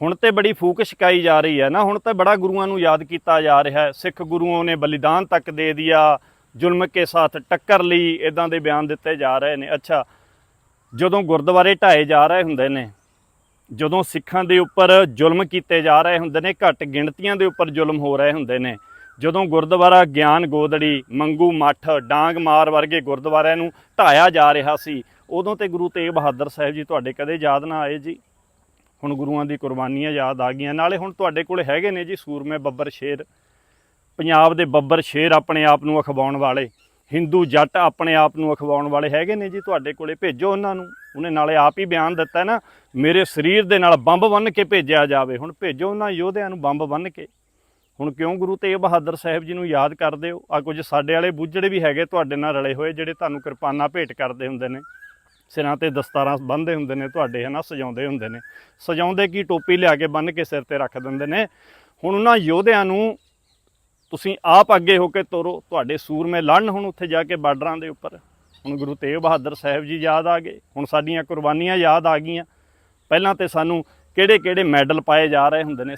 ਹੁਣ ਤੇ ਬੜੀ ਫੂਕ ਛਕਾਈ ਜਾ ਰਹੀ ਹੈ ਨਾ, ਹੁਣ ਤਾਂ ਬੜਾ ਗੁਰੂਆਂ ਨੂੰ ਯਾਦ ਕੀਤਾ ਜਾ ਰਿਹਾ ਹੈ। ਸਿੱਖ ਗੁਰੂਆਂ ਨੇ ਬਲੀਦਾਨ ਤੱਕ ਦੇ ਦਿਆ, ਜ਼ੁਲਮ ਕੇ ਸਾਥ ਟੱਕਰ ਲਈ ਇਦਾਂ ਦੇ ਬਿਆਨ ਦਿੱਤੇ ਜਾ ਰਹੇ ਨੇ। ਅੱਛਾ, ਜਦੋਂ ਗੁਰਦੁਆਰੇ ਢਾਏ ਜਾ ਰਹੇ ਹੁੰਦੇ ਨੇ, ਜਦੋਂ ਸਿੱਖਾਂ ਦੇ ਉੱਪਰ ਜ਼ੁਲਮ ਕੀਤੇ ਜਾ ਰਹੇ ਹੁੰਦੇ ਨੇ, ਘੱਟ ਗਿਣਤੀਆਂ ਦੇ ਉੱਪਰ ਜ਼ੁਲਮ ਹੋ ਰਹੇ ਹੁੰਦੇ ਨੇ, ਜਦੋਂ ਗੁਰਦੁਆਰਾ ਗਿਆਨ ਗੋਦੜੀ, ਮੰਗੂ ਮੱਠ, ਡਾਂਗ ਮਾਰ ਵਰਗੇ ਗੁਰਦੁਆਰਿਆਂ ਨੂੰ ਢਾਇਆ ਜਾ ਰਿਹਾ ਸੀ, ਉਦੋਂ ਤੇ ਗੁਰੂ ਤੇਗ ਬਹਾਦਰ ਸਾਹਿਬ ਜੀ ਤੁਹਾਡੇ ਕਦੇ ਯਾਦ ਨਾ ਆਏ ਜੀ? ਹੁਣ ਗੁਰੂਆਂ ਦੀ ਕੁਰਬਾਨੀਆਂ ਯਾਦ ਆ ਗਈਆਂ। ਨਾਲੇ ਹੁਣ ਤੁਹਾਡੇ ਕੋਲ ਹੈਗੇ ਨੇ ਜੀ ਸੂਰਮੇ ਬੱਬਰ ਸ਼ੇਰ। ਪੰਜਾਬ ਦੇ ਬੱਬਰ ਸ਼ੇਰ ਆਪਣੇ ਆਪ ਨੂੰ ਅਖਵਾਉਣ ਵਾਲੇ। ਹਿੰਦੂ ਜੱਟ ਆਪਣੇ ਆਪ ਨੂੰ ਅਖਵਾਉਣ ਵਾਲੇ ਹੈਗੇ ਨੇ ਜੀ ਤੁਹਾਡੇ ਕੋਲੇ। ਭੇਜੋ ਉਹਨਾਂ ਨੂੰ। ਉਹਨੇ ਨਾਲੇ ਆਪ ਹੀ ਬਿਆਨ ਦਿੱਤਾ ਨਾ, ਮੇਰੇ ਸਰੀਰ ਦੇ ਨਾਲ ਬੰਬ ਬੰਨ ਕੇ ਭੇਜਿਆ ਜਾਵੇ। ਹੁਣ ਭੇਜੋ ਉਹਨਾਂ ਯੋਧਿਆਂ ਨੂੰ ਬੰਬ ਬੰਨ ਕੇ। ਹੁਣ ਕਿਉਂ ਗੁਰੂ ਤੇਗ ਬਹਾਦਰ ਸਾਹਿਬ ਜੀ ਨੂੰ ਯਾਦ ਕਰਦੇ ਹੋ? ਆ ਕੁਝ ਸਾਡੇ ਵਾਲੇ ਬੁੱਝੜੇ ਵੀ ਹੈਗੇ ਤੁਹਾਡੇ ਨਾਲ ਰਲੇ ਹੋਏ, ਜਿਹੜੇ ਤੁਹਾਨੂੰ ਕਿਰਪਾਨਾਂ ਭੇਟ ਕਰਦੇ ਹੁੰਦੇ ਨੇ। ਸਿਰਾਂ ਤੇ ਦਸਤਾਰਾਂ ਬੰਨ੍ਹਦੇ ਹੁੰਦੇ ਨੇ, ਤੁਹਾਡੇ ਹਨਾ ਸਜਾਉਂਦੇ ਹੁੰਦੇ ਨੇ। ਸਜਾਉਂਦੇ ਕੀ? ਟੋਪੀ ਲਿਆ ਕੇ ਬੰਨ ਕੇ ਸਿਰ ਤੇ ਰੱਖ ਦਿੰਦੇ ਨੇ। ਹੁਣ ਉਹਨਾਂ ਯੋਧਿਆਂ ਨੂੰ ਤੁਸੀਂ ਆਪ ਅੱਗੇ ਹੋ ਕੇ ਤੋਰੋ। ਤੁਹਾਡੇ ਸੂਰਮੇ ਲੜਨ ਹੁਣ ਉੱਥੇ ਜਾ ਕੇ ਬਾਰਡਰਾਂ ਦੇ ਉੱਪਰ। ਹੁਣ ਗੁਰੂ ਤੇਗ ਬਹਾਦਰ ਸਾਹਿਬ ਜੀ ਯਾਦ ਆ ਗਏ। ਹੁਣ ਸਾਡੀਆਂ ਕੁਰਬਾਨੀਆਂ ਯਾਦ ਆ ਗਈਆਂ। ਪਹਿਲਾਂ ਤੇ ਸਾਨੂੰ ਕਿਹੜੇ ਕਿਹੜੇ ਮੈਡਲ ਪਾਏ ਜਾ ਰਹੇ ਹੁੰਦੇ ਨੇ?